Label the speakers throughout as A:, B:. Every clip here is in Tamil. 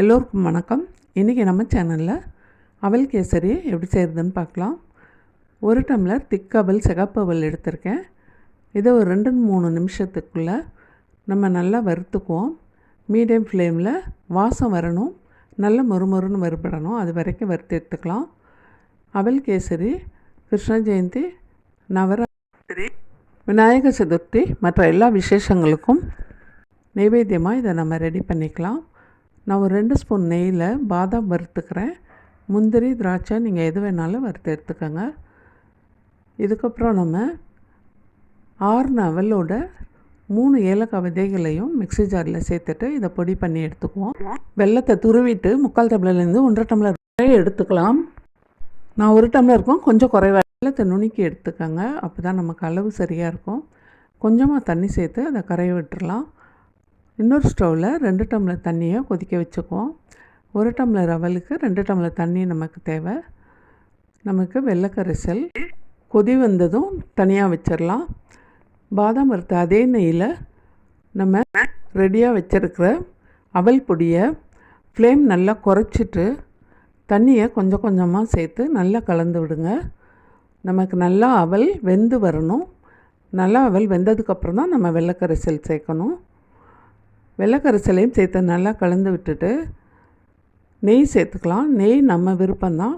A: எல்லோருக்கும் வணக்கம். இன்றைக்கி நம்ம சேனலில் அவல் கேசரி எப்படி செய்கிறதுன்னு பார்க்கலாம். ஒரு டம்ளர் திக் அவல் சிகப்பு அவல் எடுத்திருக்கேன். இதை ஒரு ரெண்டு மூணு நிமிஷத்துக்குள்ளே நம்ம நல்லா வறுத்துக்குவோம். மீடியம் ஃப்ளேமில் வாசம் வரணும். நல்ல மொறுமொறுன்னு வறுபடணும். அது வரைக்கும் வறுத்து எடுத்துக்கலாம். அவல் கேசரி கிருஷ்ண ஜெயந்தி நவராத்திரி விநாயகர் சதுர்த்தி மற்ற எல்லா விசேஷங்களுக்கும் நைவேத்தியமாக இதை நம்ம ரெடி பண்ணிக்கலாம். நான் ஒரு ரெண்டு ஸ்பூன் நெய்யில் பாதாம் வறுத்துக்கிறேன். முந்திரி திராட்சை நீங்கள் எது வேணாலும் வறுத்து எடுத்துக்கோங்க. இதுக்கப்புறம் நம்ம ஆறுன அவலோட மூணு ஏலக்காய் விதைகளையும் மிக்ஸி ஜாரில் சேர்த்துட்டு இதை பொடி பண்ணி எடுத்துக்குவோம். வெள்ளத்தை துருவிட்டு முக்கால் டம்ளர்லேருந்து ஒன்றரை டம்ளர் வரை எடுத்துக்கலாம். நான் ஒரு டம்ளருக்கும் கொஞ்சம் குறைவா வெள்ளத்தை நுணுக்கி எடுத்துக்கோங்க. அப்போ தான் நமக்கு அளவு சரியாக இருக்கும். கொஞ்சமாக தண்ணி சேர்த்து அதை கரைய விட்டுடலாம் இன்னொரு ஸ்டவ்வில் ரெண்டு டம்ளர் தண்ணியை கொதிக்க வச்சுக்குவோம். ஒரு டம்ளர் அவலுக்கு ரெண்டு டம்ளர் தண்ணி நமக்கு தேவை. நமக்கு வெள்ளைக்கரைசல் கொதி வந்ததும் தனியாக வச்சிடலாம் பாதாம் வறுத்த அதே நெய்யில் நம்ம ரெடியாக வச்சுருக்கிற அவல் பொடியை ஃப்ளேம் நல்லா குறைச்சிட்டு தண்ணியை கொஞ்சம் கொஞ்சமாக சேர்த்து நல்லா கலந்து விடுங்க. நமக்கு நல்லா அவல் வெந்து வரணும். நல்லா அவல் வெந்ததுக்கப்புறம் தான் நம்ம வெள்ளைக்கரைசல் சேர்க்கணும். வெள்ளைக்கரைசலையும் சேர்த்து நல்லா கலந்து விட்டுட்டு நெய் சேர்த்துக்கலாம். நெய் நம்ம விருப்பம்தான்.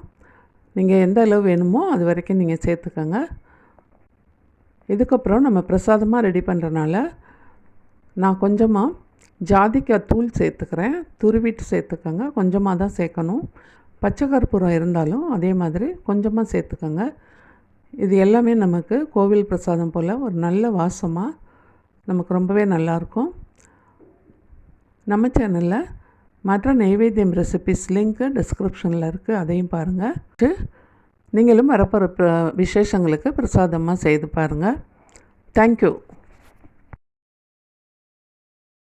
A: நீங்கள் எந்த அளவு வேணுமோ அது வரைக்கும் நீங்கள் சேர்த்துக்கோங்க. இதுக்கப்புறம் நம்ம பிரசாதமாக ரெடி பண்ணுறனால நான் கொஞ்சமாக ஜாதிக்காய் தூள் சேர்த்துக்கிறேன். துருவிட்டு சேர்த்துக்கோங்க. கொஞ்சமாக தான் சேர்க்கணும். பச்சை கற்பூரம் இருந்தாலும் அதே மாதிரி கொஞ்சமாக சேர்த்துக்கோங்க. இது எல்லாமே நமக்கு கோவில் பிரசாதம் போல் ஒரு நல்ல வாசமாக நமக்கு ரொம்பவே நல்லாயிருக்கும் நம்ம சேனலில் மற்ற நைவேத்தியம் ரெசிபிஸ் லிங்க்கு டிஸ்கிரிப்ஷனில் இருக்குது அதையும் பாருங்கள் நீங்களும் வரப்போகிற விசேஷங்களுக்கு பிரசாதமாக செய்து பாருங்கள் தேங்க்யூ